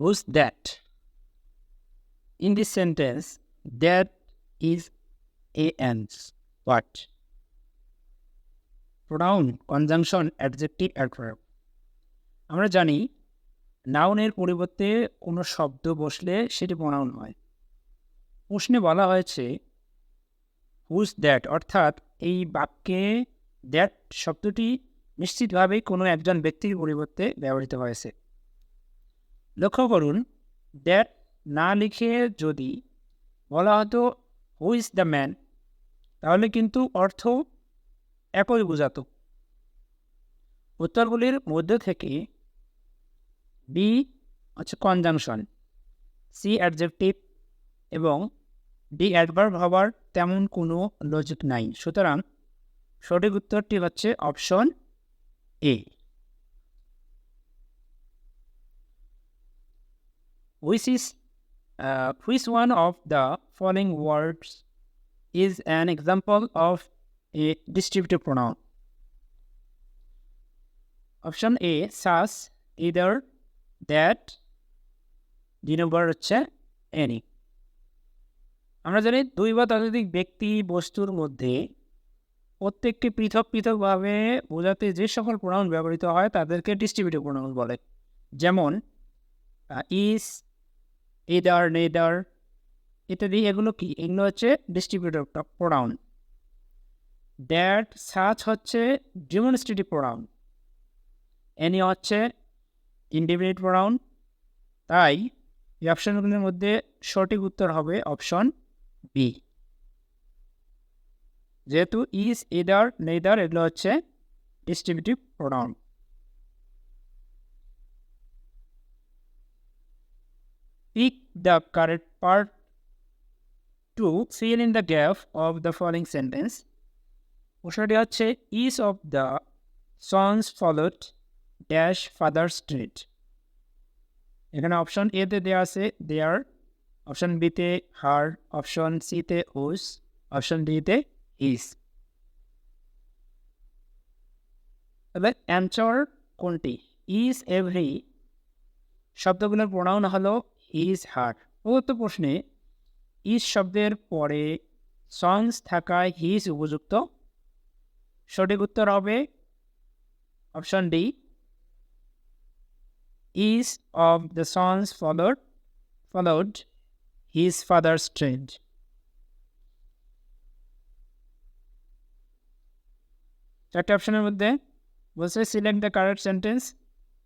who's that? In this sentence, that is a ends. What? Pronoun, conjunction, adjective, adverb. আমরা জানি নাউনের পরিবর্তে কোনো শব্দ বসলে সেটি প্রনাউন হয় প্রশ্নে বলা হয়েছে হুজ দ্যাট অর্থাৎ এই বাক্যে দ্যাট শব্দটি নিশ্চিতভাবেই কোনো একজন ব্যক্তির পরিবর্তে ব্যবহৃত হয়েছে লক্ষ্য করুন দ্যাট না লিখে যদি বলা হতো হু ইজ দ্য ম্যান তাহলে কিন্তু অর্থ একই বোঝাতো। উত্তরগুলির মধ্যে থেকে বি হচ্ছে কনজাংশন সি অ্যাডজেক্টিভ এবং ডি অ্যাডভার্ব হওয়ার তেমন কোনো লজিক নাই। সুতরাং সঠিক উত্তরটি হচ্ছে option A which is uh, which one of the following words is an example of a distributive pronoun option a such either that দুই হচ্ছে any আমরা জানি দুই বা ততোধিক ব্যক্তি বস্তুর মধ্যে প্রত্যেককে পৃথক পৃথকভাবে বোঝাতে যে সকল প্রোনাউন ব্যবহৃত হয় তাদেরকে ডিস্ট্রিবিউটিভ প্রোনাউন বলে যেমন ইস ইদার নেদার ইত্যাদি এগুলো কি? এগুলো হচ্ছে ডিস্ট্রিবিউটিভ প্রোনাউন দ্যাট সাচ হচ্ছে ডিমনস্ট্রেটিভ প্রোনাউন এনি হচ্ছে ইন্ডিপেন্ডেন্ট প্রোনাউন তাই এই অপশনগুলির মধ্যে সঠিক উত্তর হবে অপশন বি যেহেতু ইজ এডার নেদার এগুলো হচ্ছে distributive pronoun pick the correct part to fill in the gap of the following sentence. প্রশ্নটি হচ্ছে each of the sons followed dash father street এখানে অপশন এতে দেওয়া আছে দেয়ার অপশন বিতে হার অপশন সিতে ওস অপশন ডিতে ইজ তবে অ্যান্সার কোনটি? ইজ এভরি শব্দগুলোর প্রোনাউন হলো ইজ হার প্রদত্ত প্রশ্নে ইজ শব্দের পরে সংস থাকায় হিজ উপযুক্ত। সঠিক উত্তর হবে option D each of the sons followed followed his father strange চারটে অপশনের মধ্যে বলছে select the correct sentence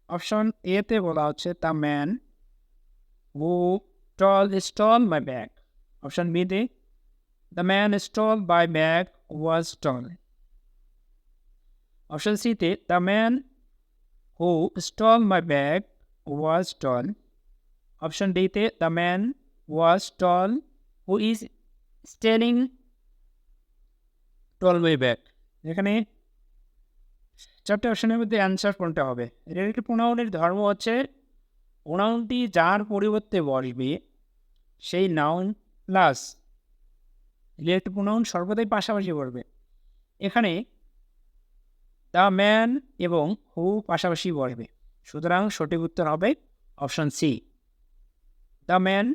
option এতে বলা হচ্ছে the man who stole stole my bag. Option B the the man stole my bag was stolen. Option C the the man who stole my bag was stolen. Option D the the man was stolen who is stealing stole my bag. এখানে চারটে অপশনের মধ্যে answer কোনটা হবে relative প্রোনাউনের ধর্ম হচ্ছে প্রোনাউনটি যার পরিবর্তে বসবে সেই নাউন প্লাস রিলেটিভ প্রোনাউন সর্বদাই পাশাপাশি পড়বে এখানে দ্য ম্যান এবং হু পাশাপাশি বসবে সুতরাং সঠিক উত্তর হবে অপশন সি দ্য ম্যান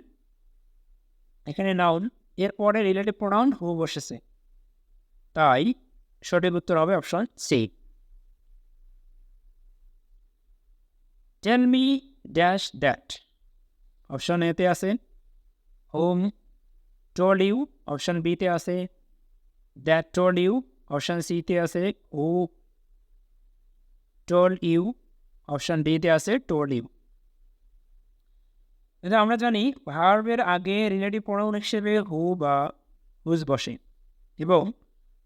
এখানে নাউন এরপরে রিলেটিভ প্রোনাউন হু বসেছে। তাই সঠিক উত্তর হবে option C tell me dash that option এতে আছে হোম টোল ইউ অপশন বিতে আছে দ্যাট টোল ইউ অপশন সিতে আছে হু টোল ইউ অপশন ডিতে আছে টোল ইউ এটা আমরা জানি ভার্বের আগে রিলেটিভ প্রোনাউন হিসেবে হু বা হুজ বসে এবং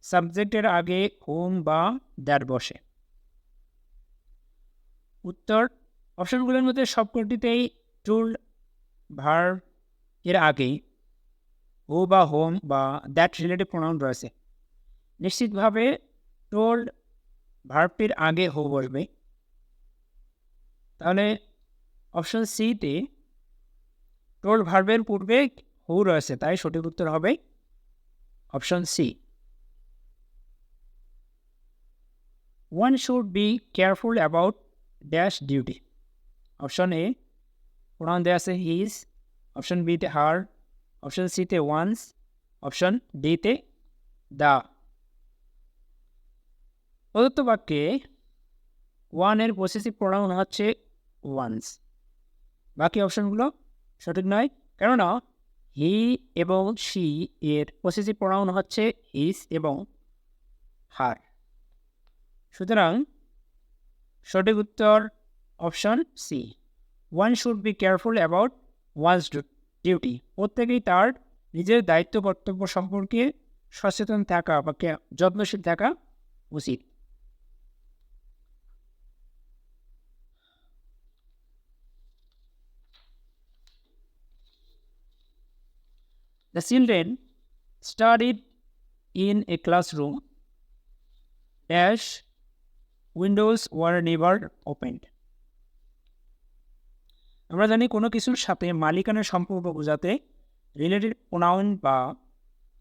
সাবজেক্টের আগে হোম বা দ্যাট বসে। উত্তর অপশনগুলোর মধ্যে সবকটিতেই টুল ভার এর আগেই ও বা হোম বা দ্যাট রিলেটিভ প্রোনাউন রয়েছে। নিশ্চিতভাবে টোল্ড ভার্বটির আগে হো বসবে। তাহলে অপশন সিতে টোল্ড ভার্বের পূর্বে হু রয়েছে, তাই সঠিক উত্তর হবে option C one should be careful about dash duty option A pronoun দেওয়া আছে হিজ অপশন বিতে হার অপশন সিতে ওয়ান্স অপশন ডিতে দা প্রদত্ত বাক্যে ওয়ানের পসেসিভ প্রোনাউন হচ্ছে ওয়ান্স বাকি অপশনগুলো সঠিক নয়। কেননা হি এবং শি এর পসেসিভ প্রোনাউন হচ্ছে হিস এবং হার সুতরাং সঠিক উত্তর option C one should be careful about one's duty প্রত্যেকেই তার নিজের দায়িত্ব, কর্তব্য সম্পর্কে সচেতন থাকা বা যত্নশীল থাকা উচিত The children studied in a classroom. Dash windows were never opened. আমরা জানি কোনো কিছুর সাথে মালিকানার সম্পর্ক বোঝাতে রিলেটেড প্রোনাউন বা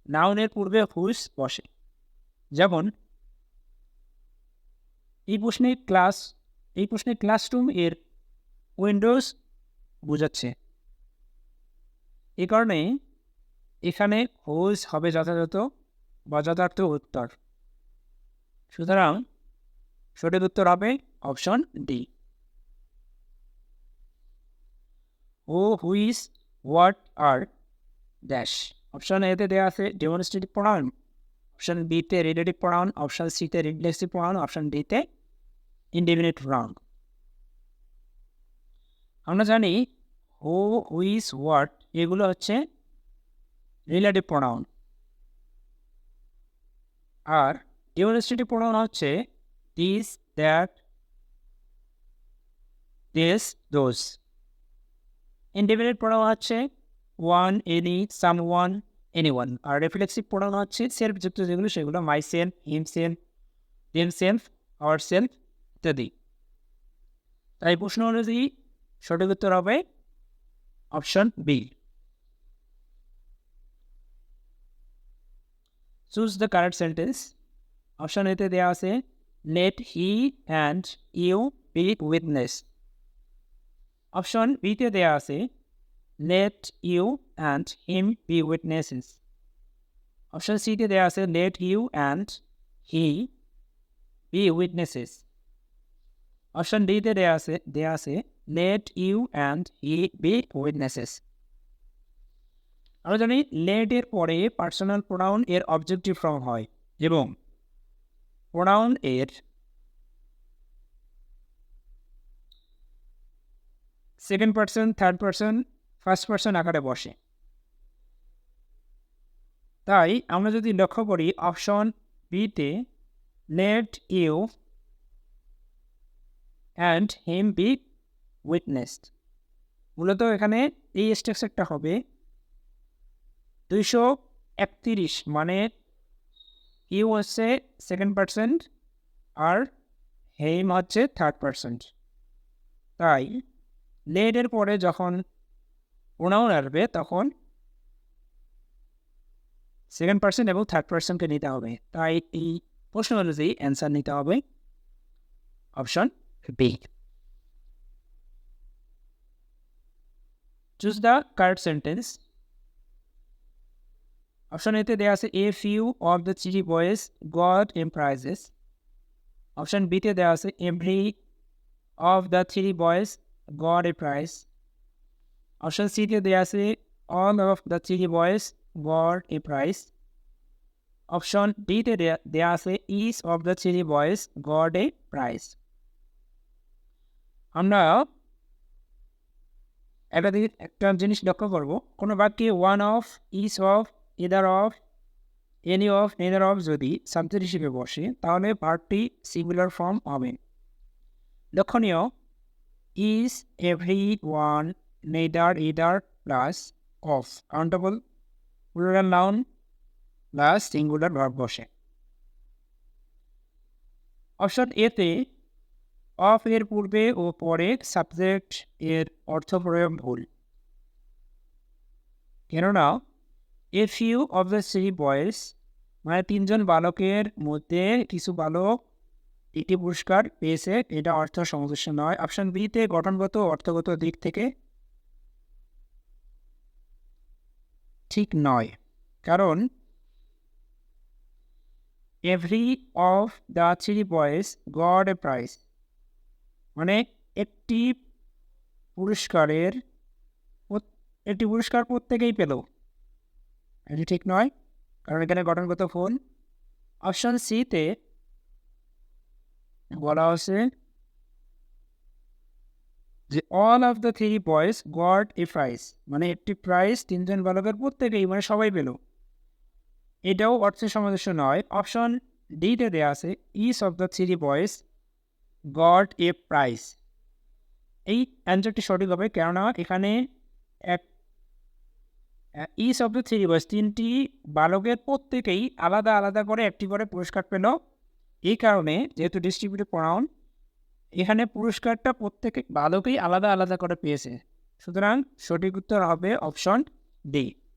নাউনের পূর্বে হুইস বসে। যেমন, এই প্রশ্নে ক্লাস এই প্রশ্নে ক্লাসরুম এর উইন্ডোজ বোঝাচ্ছে। এই কারণে এখানে হোজ হবে যথাযথ বা যথার্থ উত্তর। সুতরাং সঠিক উত্তর হবে অপশন ডি ও হুইস হোয়াট আর ড্যাশ অপশন এতে দেওয়া আছে ডেমনস্ট্রেটিভ প্রোনাউন অপশন বিতে রিলেটিভ প্রোনাউন অপশন সিতে রিফ্লেক্সিভ প্রোনাউন অপশন ডিতে ইনডিফিনিট প্রোনাউন আমরা জানি হো হুইস হোয়াট এগুলো হচ্ছে রিলেটিভ প্রোনাউন আর ডিমনস্ট্রেটিভ প্রোনাউন হচ্ছে this that this those independent pronoun হচ্ছে one any some one any one আর রেফ্লেক্সিভ প্রোনাউন হচ্ছে সেলফ যুক্ত যেগুলো, সেগুলো myself himself them self our self ইত্যাদি। তাই প্রশ্ন অনুযায়ী সঠিক উত্তর হবে option B choose the correct sentence option এতে দেওয়া আছে let he and you be witness option বিতে দেওয়া আছে let you and him be witnesses option সিতে দেওয়া আছে let you and he be witnesses option ডিতে দেওয়া আছে দেওয়া আছে let you and he be witnesses আমরা জানি লেট এর পরে পার্সোনাল প্রোনাউন এর অবজেক্টিভ ফর্ম হয় এবং প্রোনাউন এর second person third person first person আকারে বসে। তাই আমরা যদি লক্ষ্য করি অপশন বিতে let you and him be witnessed মূলত এখানে এই স্ট্রাকচারটা হবে দুইশো একত্রিশ মানে ইউ হচ্ছে সেকেন্ড পার্সেন্ট আর হেম হচ্ছে থার্ড পার্সেন্ট তাই লেডের পরে যখন প্রোনাউন আসবে, তখন সেকেন্ড পার্সন এবং থার্ড পার্সনকে নিতে হবে। তাই এই প্রশ্ন অনুযায়ী অ্যান্সার নিতে হবে। Option B choose the correct sentence option এতে দেওয়া আছে a few of the chilly boys got em prizes option বিতে দেওয়া আছে every of the three boys got a prize option সিতে দেওয়া আছে all of the three boys got a prize option ডিতে দেওয়া আছে each of the three boys got a prize আমরা একটা দিকে একটা জিনিস লক্ষ্য করব। কোনো বাক্যে one of each of either of any of neither of যদি সাবজেক্ট হিসেবে বসে, তাহলে ভার্বটি সিঙ্গুলার ফর্ম হবে। লক্ষণীয় each every one neither either plus of countable plural noun plus singular verb বসে অপশন এতে অফ এর পূর্বে ও পরে সাবজেক্ট এর অর্থ প্রয়োগ ভুল। কেননা a few of the three boys মানে তিনজন বালকের মধ্যে কিছু বালক এটি পুরস্কার পেয়েছে, এটা অর্থ সংশ্লিষ্ট নয়। অপশন বিতে গঠনগত অর্থগত দিক থেকে ঠিক নয়, কারণ every of the three boys got a prize মানে একটি পুরস্কারের একটি পুরস্কার প্রত্যেকেই পেল। এটি ঠিক নয়, কারণ এখানে গঠনগত ফোন অপশন সিতে বলা হচ্ছে যে all of the three boys got a prize মানে একটি প্রাইজ তিনজন বালকের প্রত্যেকেই মানে সবাই পেল। এটাও অর্থের সামঞ্জস্য নয়। অপশন ডিতে দেওয়া আছে each of the three boys got a prize এই অ্যান্সারটি সঠিক হবে কেননা এখানে এক each of the three boys তিনটি বালকের প্রত্যেকেই আলাদা আলাদা করে একটি করে পুরস্কার পেল। এই কারণে যেহেতু ডিস্ট্রিবিউটিভ প্রনাউন এখানে পুরস্কারটা প্রত্যেক বালকেই আলাদা আলাদা করে পেয়েছে। সুতরাং সঠিক উত্তর হবে অপশন ডি